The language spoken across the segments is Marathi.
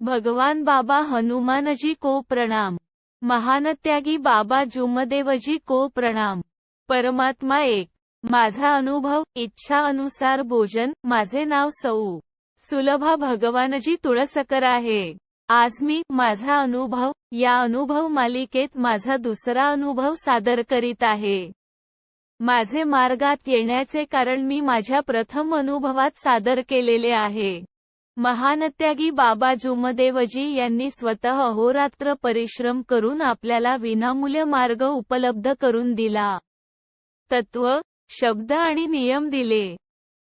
भगवान बाबा हनुमानजी को प्रणाम. महानत्यागी बाबा जुमदेवजी को प्रणाम. परमात्मा एक. माझा अनुभव इच्छा अनुसार भोजन माझे नाव सौ सुलभा भगवानजी तुळसकर आहे. आज मी माझा अनुभव या अनुभव मालिकेत माझा दुसरा अनुभव सादर करीत आहे. माझे मार्गात येण्याचे कारण मी माझ्या प्रथम अनुभवात सादर केलेले आहे. महानत्यागी बाबा जुमदेवजी यांनी स्वतः अहोरात्र परिश्रम करून आपल्याला विनामूल्य मार्ग उपलब्ध करून दिला. तत्व शब्द आणि नियम दिले.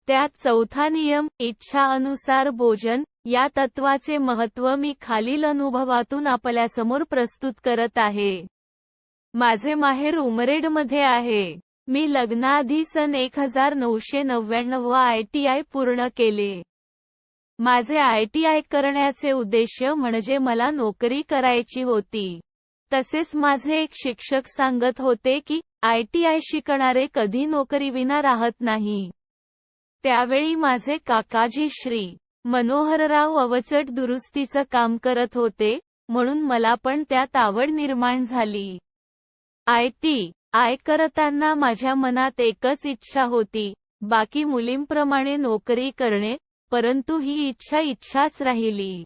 त्यात चौथा नियम इच्छा अनुसार भोजन या तत्वाचे महत्त्व मी खालील अनुभवातून आपल्यासमोर प्रस्तुत करत आहे. माझे माहेर उमरेडमध्ये आहे. मी लग्नाआधी सन एक हजार नऊशे नव्याण्णव आय टी आय पूर्ण केले. माझे आय टी आय करण्याचे उद्देश म्हणजे मला नोकरी करायची होती. तसेच माझे एक शिक्षक सांगत होते की आय टी आय शिकणारे कधी नोकरीविना राहत नाही. त्यावेळी माझे काकाजी श्री मनोहरराव अवचट दुरुस्तीचं काम करत होते म्हणून मला पण त्यात आवड निर्माण झाली. आय टी आय करताना माझ्या मनात एकच इच्छा होती बाकी मुलींप्रमाणे नोकरी करणे परंतु ही इच्छा इच्छाच राहिली.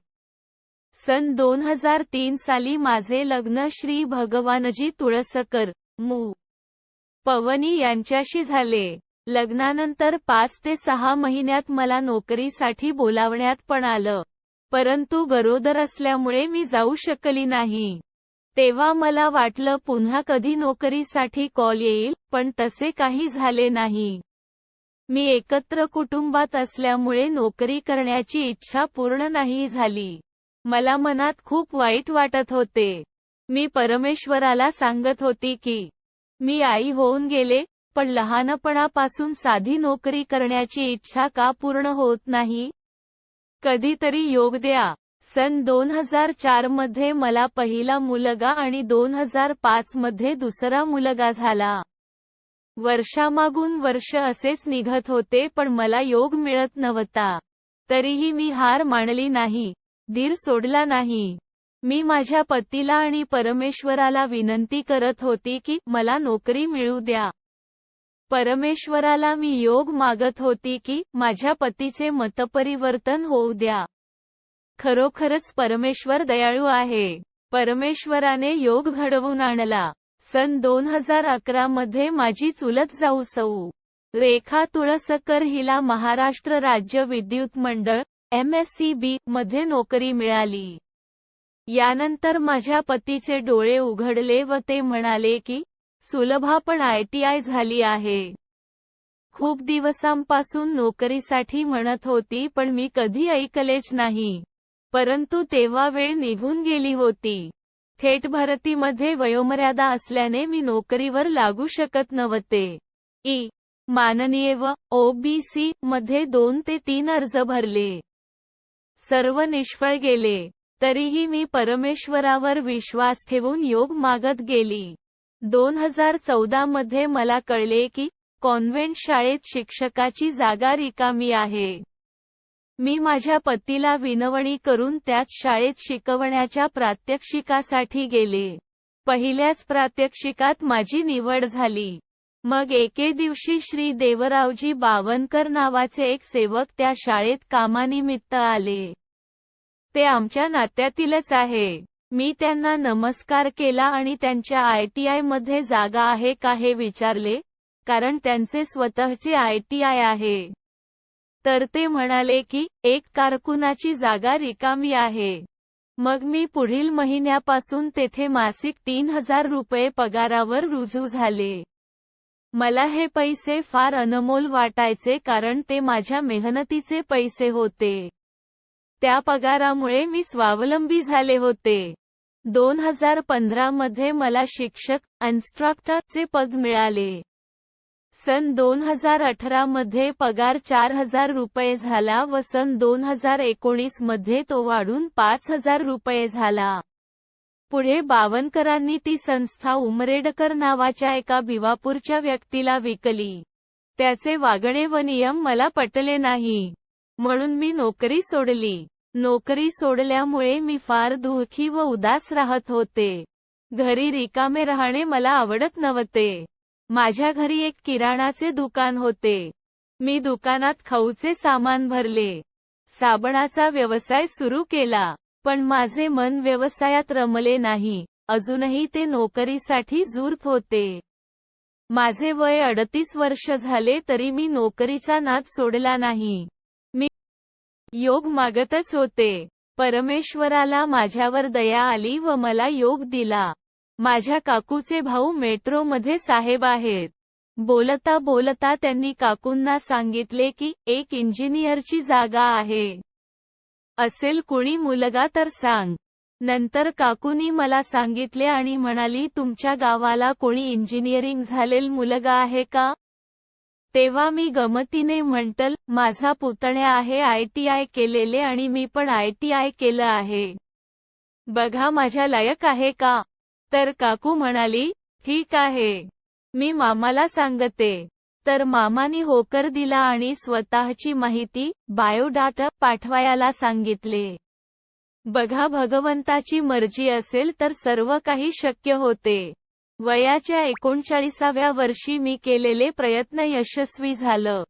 सन दोन हजार तीन साली माझे लग्न श्री भगवानजी तुळसकर मु. पवनी यांच्याशी झाले. लग्नानंतर पाच ते सहा महिन्यात मला नोकरीसाठी बोलावण्यात पण आलं. परंतु गरोदर असल्यामुळे मी जाऊ शकली नाही. तेव्हा मला वाटलं पुन्हा कधी नोकरीसाठी कॉल येईल पण तसे काही झाले नाही. मी एकत्र कुटुंबात असल्यामुळे नोकरी करण्याची इच्छा पूर्ण नाही झाली. मला मनात खूप वाईट वाटत होते. मी परमेश्वराला सांगत होती की मी आई होऊन गेले पण लहानपणापासून साधी नोकरी करण्याची इच्छा का पूर्ण होत नाही? कधीतरी योग द्या. सन दोन हजार चारमध्ये मला पहिला मुलगा आणि दोन हजार पाच मध्ये दुसरा मुलगा झाला. वर्षामागून वर्ष असेच निघत होते पण मला योग मिळत नव्हता. तरीही मी हार मानली नाही धीर सोडला नाही. मी माझ्या पतीला आणि परमेश्वराला विनंती करत होती की मला नोकरी मिळू द्या. परमेश्वराला मी योग मागत होती की माझ्या पतीचे मतपरिवर्तन होऊ द्या. खरोखरच परमेश्वर दयाळू आहे. परमेश्वराने योग घडवून आणला. सन दोन हजार अकरा मध्ये माझी चुलत जाऊ सौ रेखा तुळसकर हिला महाराष्ट्र राज्य विद्युत मंडळ एम एस सी बी मध्ये नोकरी मिळाली. यानंतर माझ्या पतीचे डोळे उघडले व ते म्हणाले की सुलभा पण आय टी आय झाली आहे. खूप दिवसांपासून नोकरीसाठी म्हणत होती पण मी कधी ऐकलेच नाही. परंतु तेव्हा वेळ निघून गेली होती. थेट भरतीमध्ये वयोमर्यादा असल्याने मी नोकरीवर लागू शकत नव्हते. ई. माननीय व. ओबीसी मध्ये दोन ते तीन अर्ज भरले. सर्व निष्फळ गेले. तरीही मी परमेश्वरावर विश्वास ठेवून योग मागत गेली. दोन हजार चौदा मध्ये मला कळले की कॉन्व्हेंट शाळेत शिक्षकाची जागा रिकामी आहे. मी माझ्या पतीला विनवणी करून त्याच शाळेत शिकवण्याच्या प्रात्यक्षिकासाठी गेले. पहिल्याच प्रात्यक्षिकात माझी निवड झाली. मग एके दिवशी श्री देवरावजी बावनकर नावाचे एक सेवक त्या शाळेत कामानिमित्त आले. ते आमच्या नात्यातीलच आहे. मी त्यांना नमस्कार केला आणि त्यांच्या आय टी आयमध्ये जागा आहे का हे विचारले कारण त्यांचे स्वतःचे आय टी आय आहे. तर ते म्हणाले की एक कारकुनाची जागा रिकामी आहे. मग मी पुढील महिन्यापासून तेथे मासिक तीन हजार रुपये पगारावर रुजू झाले. मला हे पैसे फार अनमोल वाटायचे कारण ते माझ्या मेहनतीचे पैसे होते. त्या पगारामुळे मी स्वावलंबी झाले होते. दोन हजार पंधरा मध्ये मला शिक्षक इन्स्ट्रक्टरचे पद मिळाले. सन दोन हजार अठरा मध्ये पगार चार हजार रुपये झाला व सन दोन हजार एकोणीसमध्ये तो वाढून पाच हजार रुपये झाला. पुढे बावनकरांनी ती संस्था उमरेडकर नावाच्या एका भिवापूरच्या व्यक्तीला विकली. त्याचे वागणे व नियम मला पटले नाही. म्हणून मी नोकरी सोडली. नोकरी सोडल्यामुळे मी फार दुःखी व उदास राहत होते. घरी रिकामे राहणे मला आवडत नव्हते. माझ्या घरी एक किराणाचे दुकान होते. मी दुकानात खाऊचे सामान भरले. साबणाचा व्यवसाय सुरू केला पण माझे मन व्यवसायात रमले नाही. अजूनही ते नोकरीसाठी जुरत होते. माझे वय अडतीस वर्ष झाले तरी मी नोकरीचा नाद सोडला नाही. मी योग मागतच होते. परमेश्वराला माझ्यावर दया आली व मला योग दिला. माझ्या काकूचे भाऊ मेट्रोमध्ये साहेब आहेत. बोलता बोलता त्यांनी काकूंना सांगितले की एक इंजिनियरची जागा आहे. असेल कुणी मुलगा तर सांग. नंतर काकूनी मला सांगितले आणि म्हणाली तुमच्या गावाला कोणी इंजिनिअरिंग झालेल मुलगा आहे का? तेव्हा मी गमतीने म्हंटल माझा पुतण्या आहे आय टी आय केलेले आणि मी पण आय टी आय केलं आहे. बघा माझ्या लायक आहे का? तर काकू म्हणाली ठीक आहे. मी मामाला सांगते. तर मामानी होकर दिला आणि स्वतःची माहिती बायोडाटा पाठवायला सांगितले. बघा भगवंताची मर्जी असेल तर सर्व काही शक्य होते. वयाच्या एकोणचाळीसाव्या वर्षी मी केलेले प्रयत्न यशस्वी झालं.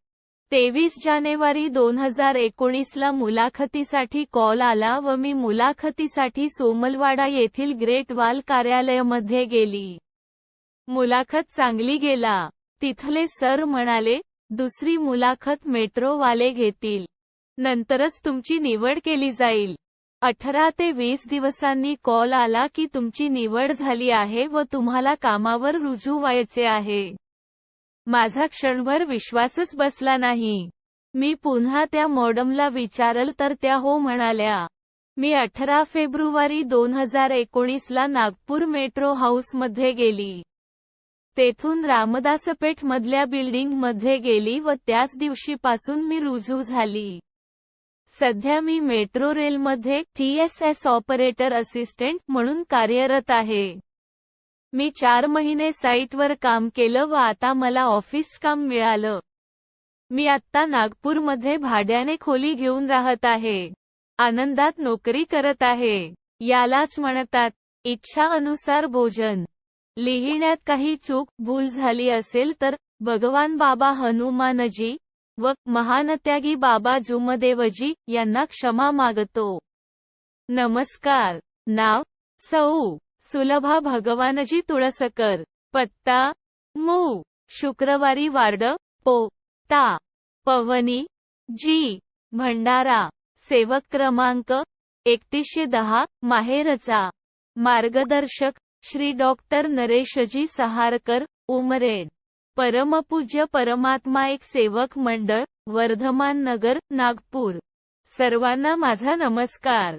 तेवीस जानेवारी दोन हजार एकोणीसला मुलाखतीसाठी कॉल आला व मी मुलाखतीसाठी सोमलवाडा येथील ग्रेट वाल कार्यालयामध्ये गेली. मुलाखत चांगली गेला. तिथले सर म्हणाले दुसरी मुलाखत मेट्रोवाले घेतील. नंतरच तुमची निवड केली जाईल. अठरा ते वीस दिवसांनी कॉल आला की तुमची निवड झाली आहे व तुम्हाला कामावर रुजू व्हायचे आहे. माझा क्षणभर विश्वासच बसला नाही. मी पुन्हा त्या मॉडमला विचारल तर त्या हो म्हणाल्या मी अठरा फेब्रुवारी दोन हजार एकोणीसला नागपूर मेट्रो हाऊसमध्ये गेली. तेथून रामदासपेठ मधल्या बिल्डिंगमध्ये गेली व त्याच दिवशीपासून मी रुजू झाली. सध्या मी मेट्रो रेलमध्ये एस ऑपरेटर असिस्टंट म्हणून कार्यरत आहे. मी चार महिने साईटवर काम केलं व आता मला ऑफिस काम मिळालं. मी आत्ता नागपूरमध्ये भाड्याने खोली घेऊन राहत आहे. आनंदात नोकरी करत आहे. यालाच म्हणतात इच्छा अनुसार भोजन. लिहिण्यात काही चूक भूल झाली असेल तर भगवान बाबा हनुमानजी व महानत्यागी बाबा जुमदेवजी यांना क्षमा मागतो. नमस्कार. नाव सौ. सुलभा भगवानजी तुळसकर. पत्ता. मू. शुक्रवारी वार्ड. पो. ता. पवनी. जी. भंडारा. सेवक क्रमांक. एकतीसशे दहा. माहेरचा. मार्गदर्शक. श्री डॉक्टर नरेशजी सहारकर उमरेड परमपूज्य परमात्मा एक सेवक मंडळ वर्धमान नगर नागपूर. सर्वांना माझा नमस्कार.